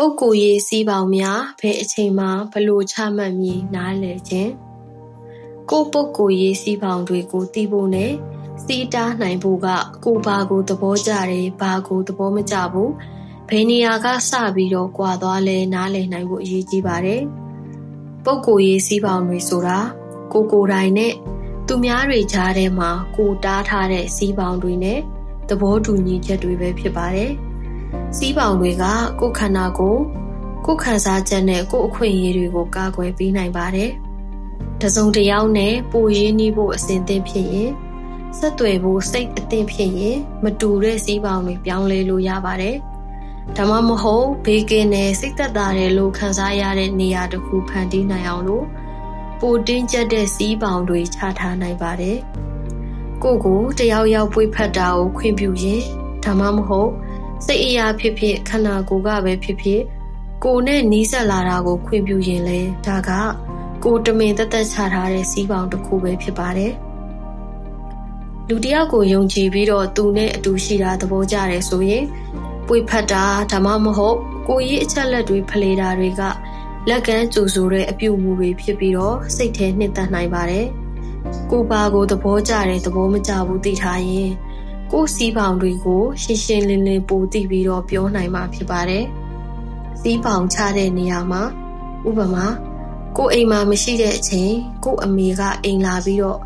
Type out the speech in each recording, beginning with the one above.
ပုဂ္ဂိုလ်ရေးစည်းပေါင်းများဘယ်အချိန်မှဘလို့ချမှတ်မည်နားလည်ခြင်းကိုယ့်ပုဂ္ဂိုလ်ရေးစည်းပေါင်းတွေကိုသိဖို့နဲ့စီးတားနိုင်ဖို့ကကိုယ်ဘာကိုသဘောကျတယ်ဘာကိုသဘောမကျဘူးဘယ်နေရာကစပြီးတော့ကြွာသွားလဲနားလည်နိုင်ဖို့အရေးကြီးပါတယ်ပုဂ္ဂိုလ်ရေးစည်းပေါင်းတွေဆိုတာကိုကိုယ်တိုင်နဲ့သူများတွေကြားထဲမှာကိုတားထားတဲ့စည်းပေါင်းတွေနဲ့သဘောတူညီချက်တွေပဲဖြစ်ပါတယ်။ စီးပေါင်တွေကကိုယ်ခန္ဓာကိုကိုယ်ခံစားချက်နဲ့ကိုယ်အခွင့်အရေးတွေကိုကာကွယ်ပေးနိုင်ပါတယ်။တစုံတစ်ယောက်နဲ့ပိုရင်းနှီးဖို့အစဉ်သင့်ဖြစ်ရင်ဆက်သွယ်ဖို့စိတ်အသင့်ဖြစ်ရင်မတူတဲ့စီးပေါင်တွေပြောင်းလဲလို့ရပါတယ်။ဒါမှမဟုတ်ဘေးကင်းတဲ့စိတ်သက်သာတဲ့လို့ခံစားရတဲ့နေရာတစ်ခုဖန်တီးနိုင်အောင်လို့ပိုတင်းကျပ်တဲ့စီးပေါင်တွေချထားနိုင်ပါတယ်။ကိုကိုတယောက်ယောက်ပွေးဖက်တာကိုခွင့်ပြုရင်ဒါမှမဟုတ် စိတ်အရာဖြစ်ဖြစ်ခန္ဓာကိုယ်ကပဲဖြစ်ဖြစ်ကိုနဲ့နီးစပ်လာတာကိုခွင့်ပြုရင်လေဒါကကိုတမင်သက်သက်ချထားတဲ့စီးပေါင်တစ်ခုပဲဖြစ်ပါတယ်လူတယောက်ကိုယုံကြည်ပြီးတော့သူနဲ့အတူရှိတာသဘောကျတယ်ဆိုရင်ပွေဖက်တာဒါမှမဟုတ်ကိုရေးအချက်လက်တွေဖလေတာတွေကလက်ကမ်းကြိုဆိုတဲ့အပြုအမူတွေဖြစ်ပြီးတော့စိတ်ထဲနှစ်သက်နိုင်ပါတယ်ကိုပါကိုသဘောကျတယ်သဘောမကျဘူးသိထားရင် ကိုယ်စီးပေါင်တွေကိုရှင်းရှင်းလင်းလင်းပိုသိပြီးတော့ပြောနိုင်မှာဖြစ်ပါတယ်။စီးပေါင်ချတဲ့နေရာမှာဥပမာကိုအိမ်မှာမရှိတဲ့အချိန်ကိုအမေကအိမ်လာပြီးတော့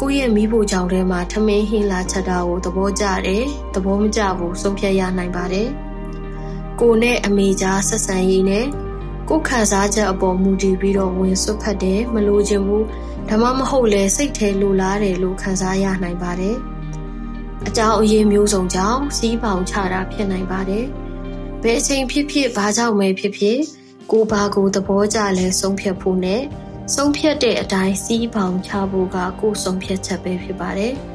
ကိုရဲ့မိဖို့ကြောင့်ထဲမှာထမင်းဟင်းလာချက်တာကိုသဘောကျတယ်သဘောမကျဘူးဆုံးဖြတ်ရနိုင်ပါတယ်။ကိုနဲ့အမေကြားဆက်ဆံရေးနဲ့ကိုခံစားချက်အပေါ်မူတည်ပြီးတော့ဝင်ဆွတ်ဖက်တယ်မလို့ခြင်းဘူးဒါမှမဟုတ်လဲစိတ်ထဲလိုလားတယ်လို့ခံစားရနိုင်ပါတယ်။ အကြောင်းအရင်းမျိုးစုံကြောင့်စီးပေါင်ချတာဖြစ်နိုင်ပါတယ်။ဘယ်အချိန်ဖြစ်ဖြစ်ဘာကြောင့်ပဲဖြစ်ဖြစ်ကိုဘာကိုသဘောကျလဲဆုံးဖြတ်ဖို့နဲ့ဆုံးဖြတ်တဲ့အတိုင်းစီးပေါင်ချဖို့ကကိုယ်ဆုံးဖြတ်ချက်ပဲဖြစ်ပါတယ်။